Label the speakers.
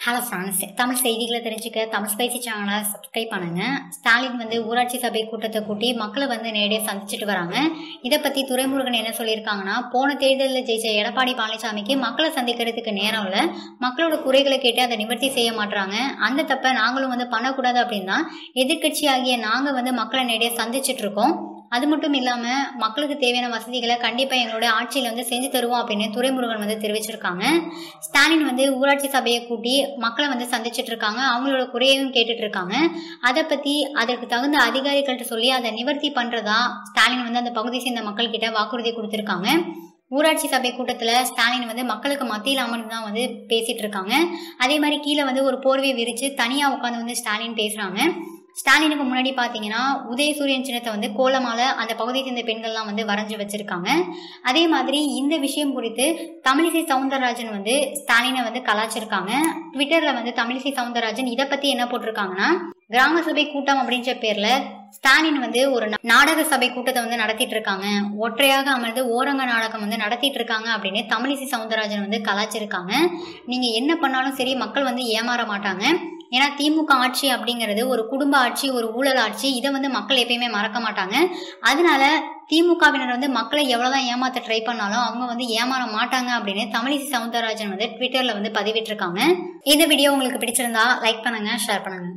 Speaker 1: Hello friends Tamil செய்திகளை தெரிஞ்சுக்க Tamil spicy சேனலை சப்ஸ்கிரைப் பண்ணுங்க. ஸ்டாலின் வந்து ஊராட்சி சபை கூட்டத்தை கூட்டி மக்களை வந்து நேரடியாக சந்திச்சுட்டு வராங்க. இதை பற்றி துரைமுருகன் என்ன சொல்லியிருக்காங்கன்னா போன தேர்தலில் ஜெயிச்ச எடப்பாடி பழனிசாமிக்கு மக்களை சந்திக்கிறதுக்கு நேரம் இல்லை. மக்களோட குறைகளை கேட்டு அதை நிவர்த்தி செய்ய மாட்டுறாங்க அந்த தப்பை நாங்களும் வந்து பண்ணக்கூடாது அப்படின்னா எதிர்க்கட்சி ஆகிய நாங்கள் வந்து மக்களை நேரடியாக சந்திச்சுட்டு இருக்கோம். அது மட்டும் இல்லாமல் மக்களுக்கு தேவையான வசதிகளை கண்டிப்பாக எங்களுடைய ஆட்சியில் வந்து செஞ்சு தருவோம் அப்படின்னு துரைமுருகன் வந்து தெரிவிச்சிருக்காங்க. ஸ்டாலின் வந்து ஊராட்சி சபையை கூட்டி மக்களை வந்து சந்திச்சுட்டு இருக்காங்க. அவங்களோட குறையையும் கேட்டுட்டு இருக்காங்க. அதை பற்றி அதற்கு தகுந்த அதிகாரிகள்கிட்ட சொல்லி அதை நிவர்த்தி பண்ணுறதா ஸ்டாலின் வந்து அந்த பகுதியை சேர்ந்த மக்கள்கிட்ட வாக்குறுதி கொடுத்துருக்காங்க. ஊராட்சி சபை கூட்டத்தில் ஸ்டாலின் வந்து மக்களுக்கு மத்தியில் அமர்ந்து தான் வந்து பேசிட்டு இருக்காங்க. அதே மாதிரி கீழே வந்து ஒரு போர்வையை விரித்து தனியாக உட்காந்து வந்து ஸ்டாலின் பேசுகிறாங்க ஸ்டாலினுக்கு முன்னாடி பார்த்தீங்கன்னா உதய சூரியன் சின்னத்தை வந்து கோலமால அந்த பகுதியை சேர்ந்த பெண்கள்லாம் வந்து வரைஞ்சி வச்சிருக்காங்க. அதே மாதிரி இந்த விஷயம் குறித்து தமிழிசை சவுந்தரராஜன் வந்து ஸ்டாலினை வந்து கலாச்சிருக்காங்க. ட்விட்டரில் வந்து தமிழிசை சவுந்தரராஜன் இதை பற்றி என்ன போட்டிருக்காங்கன்னா கிராம சபை கூட்டம் அப்படின்ற பேர்ல ஸ்டாலின் வந்து ஒரு நாடக சபை கூட்டத்தை வந்து நடத்திட்டு இருக்காங்க. ஒற்றையாக அமர்ந்து ஓரங்க நாடகம் வந்து நடத்திட்டு இருக்காங்க அப்படின்னு தமிழிசை சவுந்தரராஜன் வந்து கலாச்சிருக்காங்க. நீங்க என்ன பண்ணாலும் சரி மக்கள் வந்து ஏமாற மாட்டாங்க. ஏன்னா திமுக ஆட்சி அப்படிங்கிறது ஒரு குடும்ப ஆட்சி ஒரு ஊழல் ஆட்சி. இதை வந்து மக்கள் எப்பயுமே மறக்க மாட்டாங்க. அதனால திமுகவினர் வந்து மக்களை எவ்வளவுதான் ஏமாத்த ட்ரை பண்ணாலும் அவங்க வந்து ஏமாற மாட்டாங்க அப்படின்னு தமிழிசை சவுந்தரராஜன் வந்து ட்விட்டர்ல வந்து பதிவிட்டிருக்காங்க. இந்த வீடியோ உங்களுக்கு பிடிச்சிருந்தா லைக் பண்ணுங்க ஷேர் பண்ணுங்க.